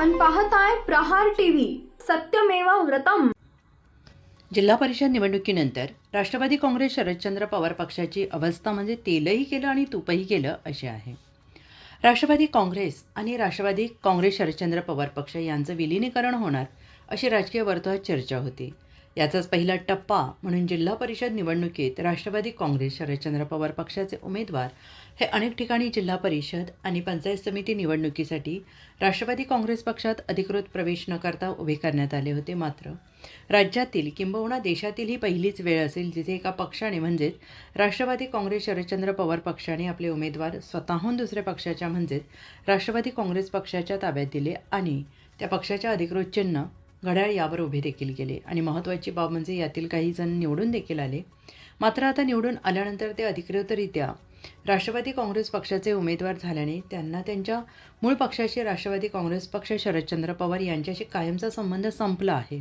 पाहताय प्रहार टीव्ही. सत्यमेव व्रतम. जिल्हा परिषद निवडणुकीनंतर राष्ट्रवादी काँग्रेस शरदचंद्र पवार पक्षाची अवस्था म्हणजे तेलही केलं आणि तुपही केलं अशी आहे. राष्ट्रवादी काँग्रेस आणि राष्ट्रवादी काँग्रेस शरदचंद्र पवार पक्ष यांचं विलीनीकरण होणार अशी राजकीय वर्तुळात चर्चा होती. याचाच पहिला टप्पा म्हणून जिल्हा परिषद निवडणुकीत राष्ट्रवादी काँग्रेस शरदचंद्र पवार पक्षाचे उमेदवार हे अनेक ठिकाणी जिल्हा परिषद आणि पंचायत समिती निवडणुकीसाठी राष्ट्रवादी काँग्रेस पक्षात अधिकृत प्रवेश न करता उभे करण्यात आले होते. मात्र राज्यातील किंबहुना देशातील ही पहिलीच वेळ असेल जिथे एका पक्षाने म्हणजेच राष्ट्रवादी काँग्रेस शरदचंद्र पवार पक्षाने आपले उमेदवार स्वतःहून दुसऱ्या पक्षाच्या म्हणजेच राष्ट्रवादी काँग्रेस पक्षाच्या ताब्यात दिले आणि त्या पक्षाच्या अधिकृत चिन्ह घड्याळ यावर उभे देखील केले. आणि महत्त्वाची बाब म्हणजे यातील काही जण निवडून देखील आले. मात्र आता निवडून आल्यानंतर ते अधिकृतरित्या राष्ट्रवादी काँग्रेस पक्षाचे उमेदवार झाल्याने त्यांना त्यांच्या मूळ पक्षाशी राष्ट्रवादी काँग्रेस पक्ष शरदचंद्र पवार यांच्याशी कायमचा संबंध संपला आहे.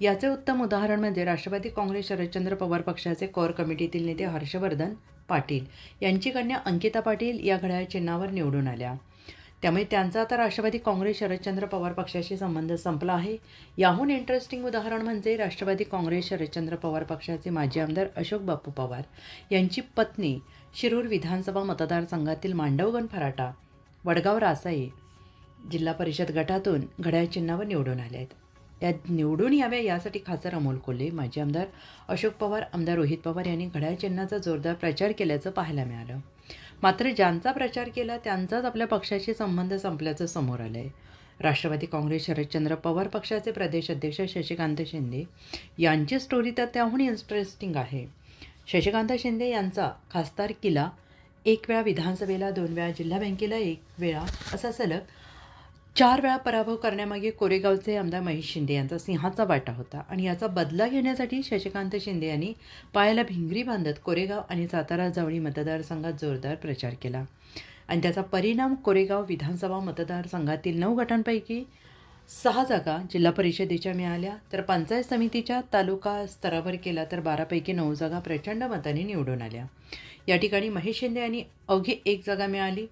याचे उत्तम उदाहरण म्हणजे राष्ट्रवादी काँग्रेस शरदचंद्र पवार पक्षाचे कोर कमिटीतील नेते हर्षवर्धन पाटील यांची कन्या अंकिता पाटील या घड्याळ चिन्हावर निवडून आल्या. त्यामुळे त्यांचा आता राष्ट्रवादी काँग्रेस शरदचंद्र पवार पक्षाशी संबंध संपला आहे. याहून इंटरेस्टिंग उदाहरण म्हणजे राष्ट्रवादी काँग्रेस शरदचंद्र पवार पक्षाचे माजी आमदार अशोक बापू पवार यांची पत्नी शिरूर विधानसभा मतदारसंघातील मांडवगण फराटा वडगाव रासाई जिल्हा परिषद गटातून घड्याळ चिन्हावर निवडून आले आहेत. या निवडून याव्या यासाठी खासदार अमोल कोल्हे माजी आमदार अशोक पवार आमदार रोहित पवार यांनी घड्याळ चिन्हाचा जोरदार प्रचार केल्याचं पाहायला मिळालं. मात्र ज्यांचा प्रचार केला त्यांचाच आपल्या पक्षाशी संबंध संपल्याचं समोर आलं आहे राष्ट्रवादी काँग्रेस शरदचंद्र पवार पक्षाचे प्रदेश अध्यक्ष शशिकांत शिंदे यांची स्टोरी तर त्याहून इंटरेस्टिंग आहे. शशिकांत शिंदे यांचा खासदार किला एक वेळा विधानसभेला दोन वेळा जिल्हा बँकेला एक वेळा असा सलग चार वेळा पराभव करण्यामागे कोरेगावचे आमदार महेश शिंदे यांचा सिंहाचा वाटा होता आणि याचा बदला घेण्यासाठी शशिकांत शिंदे यांनी पायाला भिंगरी बांधत कोरेगाव आणि सातारा जवळी मतदारसंघात जोरदार प्रचार केला. आणि त्याचा परिणाम कोरेगाव विधानसभा मतदारसंघातील नऊ गटांपैकी सहा जागा जिल्हा परिषदेच्या मिळाल्या तर पंचायत समितीच्या तालुका स्तरावर केला तर बारापैकी नऊ जागा प्रचंड मताने निवडून आल्या. या ठिकाणी महेश शिंदे यांनी अवघी एक जागा मिळाली